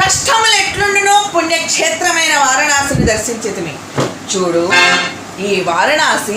కష్టములు ఎట్లుండునో పుణ్యక్షేత్రమైన వారణాసిని దర్శించితిమి. చూడు ఈ వారణాసి